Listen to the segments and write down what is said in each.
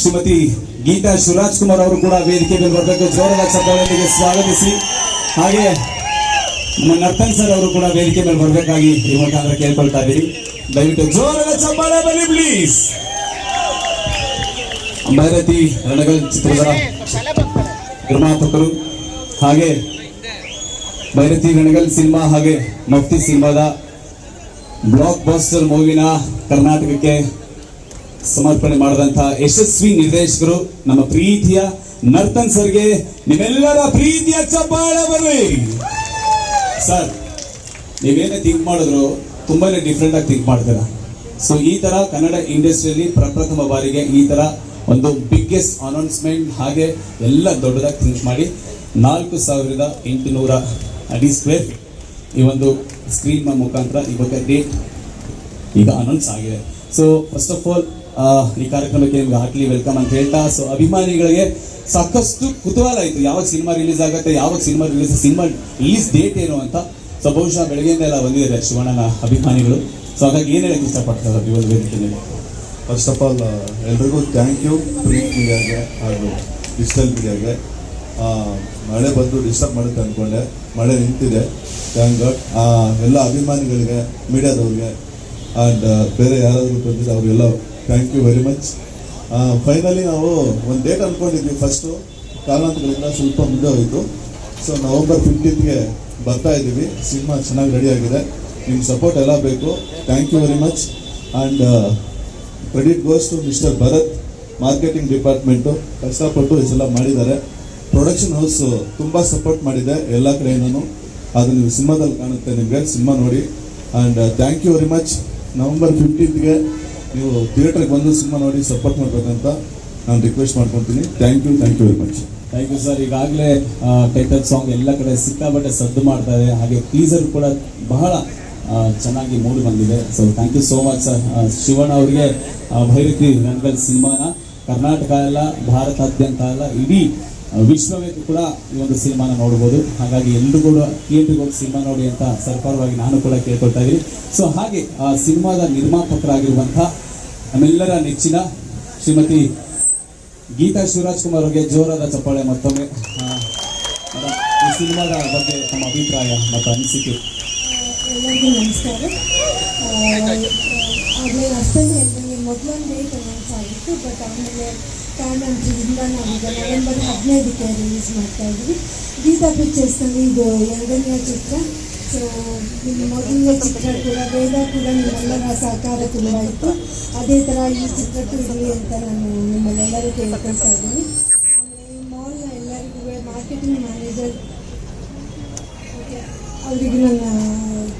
ಶ್ರೀಮತಿ ಗೀತಾ ಶಿವರಾಜ್ ಕುಮಾರ್ ಅವರು ಕೂಡ ವೇದಿಕೆ ಮೇಲೆ ಬರಬೇಕು. ಜೋರಾದ ಚಪ್ಪಾಳೆಯೊಂದಿಗೆ ಸ್ವಾಗತಿಸಿ. ಹಾಗೆ ನಮ್ಮ ನರ್ತನ್ ಸರ್ ಅವರು ಕೂಡ ವೇದಿಕೆ ಮೇಲೆ ಬರಬೇಕಾಗಿ ಈ ಕೇಳ್ಕೊಳ್ತಾ ಇದ್ದೀವಿ ದಯವಿಟ್ಟು ಜೋರಾದ ಬನ್ನಿ ಪ್ಲೀಸ್ ಭೈರತಿ ರಣಗಲ್ ಚಿತ್ರದ ನಿರ್ಮಾಪಕರು ಹಾಗೆ ಭೈರತಿ ರಣಗಲ್ ಸಿನಿಮಾ ಹಾಗೆ ಮಫ್ತಿ ಸಿನಿಮಾದ ಬ್ಲಾಕ್ ಬಾಸ್ಟರ್ ಮೂವಿನ ಕರ್ನಾಟಕಕ್ಕೆ ಸಮರ್ಪಣೆ ಮಾಡಿದಂತಹ ಯಶಸ್ವಿ ನಿರ್ದೇಶಕರು ನಮ್ಮ ಪ್ರೀತಿಯ ನರ್ತನ್ ಸರ್ಗೆ ನಿಮ್ಮೆಲ್ಲರ ಪ್ರೀತಿಯ ಚಪ್ಪಾಳ ಬರ್ರಿ ಸರ್ ನೀವೇನೇ ಥಿಂಕ್ ಮಾಡಿದ್ರು ತುಂಬಾನೇ ಡಿಫ್ರೆಂಟ್ ಆಗಿ ಥಿಂಕ್ ಮಾಡ್ತೀರಾ? ಸೊ ಈ ತರ ಕನ್ನಡ ಇಂಡಸ್ಟ್ರಿಯಲ್ಲಿ ಪ್ರಪ್ರಥಮ ಬಾರಿಗೆ ಈ ತರ ಒಂದು ಬಿಗ್ಗೆಸ್ಟ್ ಅನೌನ್ಸ್ಮೆಂಟ್ ಹಾಗೆ ಎಲ್ಲ ದೊಡ್ಡದಾಗಿ ಥಿಂಕ್ ಮಾಡಿ ನಾಲ್ಕು ಸಾವಿರದ ಎಂಟುನೂರ ಅಡಿ ಸ್ಕ್ವೇರ್ ಈ ಒಂದು ಸ್ಕ್ರೀನ್ ಮುಖಾಂತರ ಇವಾಗ ಡೇಟ್ ಈಗ ಅನೌನ್ಸ್ ಆಗಿದೆ. ಸೊ ಫಸ್ಟ್ ಆಫ್ ಆಲ್ ಈ ಕಾರ್ಯಕ್ರಮಕ್ಕೆ ನಿಮ್ಗೆ ಹಾಕ್ಲಿ ವೆಲ್ಕಮ್ ಅಂತ ಹೇಳ್ತಾ ಸೊ ಅಭಿಮಾನಿಗಳಿಗೆ ಸಾಕಷ್ಟು ಕುತೂಹಲ ಇತ್ತು. ಯಾವಾಗ ಸಿನಿಮಾ ರಿಲೀಸ್ ಆಗುತ್ತೆ, ಯಾವಾಗ cinema release cinema release date ಏನು ಅಂತ ಸೊ ಬಹುಶಃ ಬೆಳಗ್ಗೆಯಿಂದ ಎಲ್ಲ ಬಂದಿದ್ದಾರೆ ಶಿವಣ್ಣನ ಅಭಿಮಾನಿಗಳು. ಸೊ ಹಾಗಾಗಿ ಏನು ಹೇಳಕ್ಕೆ ಇಷ್ಟಪಡ್ತಾರೆ ವೇದಿಕೆಯಲ್ಲಿ ಫಸ್ಟ್ ಆಫ್ ಆಲ್ ಎಲ್ರಿಗೂ ಥ್ಯಾಂಕ್ ಯು ಪ್ರಿಂಟ್ ಮೀಡಿಯಾಗೆ ಹಾಗೂ ಡಿಜಿಟಲ್ ಮೀಡಿಯಾಗೆ ಮಳೆ ಬಂದು ಡಿಸ್ಟರ್ಬ್ ಮಾಡುತ್ತೆ ಅಂದ್ಕೊಂಡೆ ಮಳೆ ನಿಂತಿದೆ ಥ್ಯಾಂಕ್ ಗಾಡ್ ಎಲ್ಲ ಅಭಿಮಾನಿಗಳಿಗೆ, ಮೀಡಿಯಾದವ್ರಿಗೆ ಆ್ಯಂಡ್ ಬೇರೆ ಯಾರಾದರೂ ಬಂದಿದ್ದು ಅವರೆಲ್ಲ thank you very much finally ನಾವು ಒಂದು ಡೇಟ್ ಅಂದ್ಕೊಂಡಿದ್ವಿ ಫಸ್ಟು ಕಾರಣಾಂತರಗಳಿಂದ ಸ್ವಲ್ಪ ಮುಂದೆ ಹೋಯಿತು. ಸೊ ನವಂಬರ್ ಫಿಫ್ಟೀನ್ಗೆ ಬರ್ತಾ ಇದ್ದೀವಿ. ಸಿನಿಮಾ ಚೆನ್ನಾಗಿ ರೆಡಿ ಆಗಿದೆ. ನಿಮ್ಮ ಸಪೋರ್ಟ್ ಎಲ್ಲ ಬೇಕು. Thank you very much and credit goes to mister Bharat marketing department ಕಷ್ಟಪಟ್ಟು ಇದೆಲ್ಲ ಮಾಡಿದ್ದಾರೆ. ಪ್ರೊಡಕ್ಷನ್ ಹೌಸು ತುಂಬ ಸಪೋರ್ಟ್ ಮಾಡಿದೆ ಎಲ್ಲ ಕಡೆಯಿಂದನೂ. ಅದು ನೀವು ಸಿನಿಮಾದಲ್ಲಿ ಕಾಣುತ್ತೆ ನಿಮಗೆ, ಸಿನಿಮಾ ನೋಡಿ. And thank you very much November ಫಿಫ್ಟೀನ್ತ್ಗೆ ನೀವು ಥಿಯೇಟ್ರಿಗೆ ಬಂದು ಸಿನಿಮಾ ನೋಡಿ ಸಪೋರ್ಟ್ ಮಾಡಬೇಕಂತ ನಾನು ರಿಕ್ವೆಸ್ಟ್ ಮಾಡ್ಕೊತೀನಿ. Thank you thank you very much thank you sir ಈಗಾಗಲೇ ಟೈಟಲ್ ಸಾಂಗ್ ಎಲ್ಲ ಕಡೆ ಸಿಕ್ಕಾಬಟ್ಟೆ ಸದ್ದು ಮಾಡ್ತಾ ಹಾಗೆ ಟೀಸರ್ ಕೂಡ ಬಹಳ ಚೆನ್ನಾಗಿ ಮೂಡಿ ಬಂದಿದೆ. So thank you so much sir Shivanna ಅವರಿಗೆ ಭೈರತಿ ರಣಗಲ್ ಸಿನಿಮಾನ ಕರ್ನಾಟಕ ಎಲ್ಲ ಭಾರತಾದ್ಯಂತ ಎಲ್ಲ ಇಡೀ ವಿಶ್ವವೇ ಕೂಡ ಈ ಒಂದು ಸಿನಿಮಾನ ನೋಡ್ಬೋದು. ಹಾಗಾಗಿ ಎಲ್ಲರೂ ಕೂಡ ಥಿಯೇಟ್ರಿಗೆ ಹೋಗಿ ಸಿನಿಮಾ ನೋಡಿ ಅಂತ ಸರ್ಕಾರವಾಗಿ ನಾನು ಕೂಡ ಕೇಳ್ಕೊಳ್ತಾ ಇದ್ದೀನಿ. ಸೊ ಹಾಗೆ, ಆ, ಸಿನಿಮಾದ ನಿರ್ಮಾಪಕರಾಗಿರುವಂತಹ ನಮ್ಮೆಲ್ಲರ ನೆಚ್ಚಿನ ಶ್ರೀಮತಿ ಗೀತಾ ಶಿವರಾಜ್ ಕುಮಾರ್ ಅವರಿಗೆ ಜೋರಾದ ಚಪ್ಪಾಳೆ ಮತ್ತೊಮ್ಮೆ. ಈ ಸಿನಿಮಾದ ಬಗ್ಗೆ ತಮ್ಮ ಅಭಿಪ್ರಾಯ ಮತ್ತು ಅನಿಸಿಕೆ. ಎಲ್ಲರಿಗೂ ನಮಸ್ಕಾರ. ಮೊದಲೊಂದು ಆಗಿತ್ತು ಬಟ್ ಆಮೇಲೆ ಕಾರಣಾಂತರದಿಂದ ನಾವೀಗ ನವೆಂಬರ್ ಹದಿನೈದಕ್ಕೆ ರಿಲೀಸ್ ಮಾಡ್ತಾ ಇದ್ವಿ. ಗೀತಾ ಪಿಕ್ಚರ್ಸ್ನಲ್ಲಿ ಇದು ಎರಡನೆಯ ಚಿತ್ರ. ಸೊ ನಿಮ್ಮ ಮೊದಲನೇ ಚಿತ್ರ ಕೂಡ ವೇದ ಕೂಡ ನಿಮ್ಮೆಲ್ಲರ ಸಹಕಾರ ತುಂಬ ಇತ್ತು. ಅದೇ ಥರ ಈ ಚಿತ್ರಕ್ಕೂ ಇರಲಿ ಅಂತ ನಾನು ನಿಮ್ಮನ್ನೆಲ್ಲರೂ ಕೇಳ್ಕೊಳ್ತಾ ಇದ್ದೀನಿ. ಆಮೇಲೆ ಮಾಲ್ನ ಎಲ್ಲರಿಗೂ ಮಾರ್ಕೆಟಿಂಗ್ ಮ್ಯಾನೇಜರ್ ಅವರಿಗೆ ನನ್ನ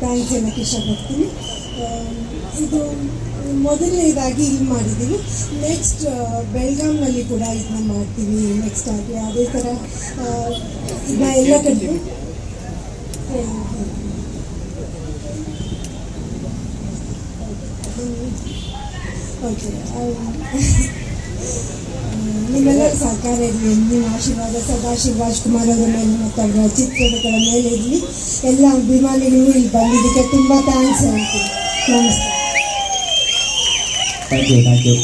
ಥ್ಯಾಂಕ್ಸ್ ಹೇಳಕ್ಕೆ ಇಷ್ಟಪಡ್ತೀನಿ. ಇದು ಮೊದಲನೇದಾಗಿ ಇಲ್ಲಿ ಮಾಡಿದ್ದೀವಿ. ನೆಕ್ಸ್ಟ್ ಬೆಳಗಾಂನಲ್ಲಿ ಕೂಡ ಇದನ್ನ ಮಾಡ್ತೀವಿ. ನೆಕ್ಸ್ಟ್ ಆಗಿ ಅದೇ ಥರ ಇದನ್ನ ಎಲ್ಲ ಕಡೆ ಓಕೆ ನಿಮ್ಮೆಲ್ಲರ ಸಹಕಾರ ಇರಲಿ. ನಿಮ್ಮ ಆಶೀರ್ವಾದ ಸದಾ ಶಿವರಾಜ್ ಕುಮಾರ್ ಅವರ ಮೇಲೆ ಮತ್ತು ಅವರ ಚಿತ್ರಗಳ ಮೇಲೆ ಇರಲಿ. ಎಲ್ಲ ಅಭಿಮಾನಿಗಳು ಇಲ್ಲಿ ಬಂದಿದ್ದಕ್ಕೆ ತುಂಬ ಥ್ಯಾಂಕ್ಸ್ ಹೇಳ್ತೀನಿ ನಮಸ್ತೆ ಥ್ಯಾಂಕ್ ಯು ಥ್ಯಾಂಕ್ ಯು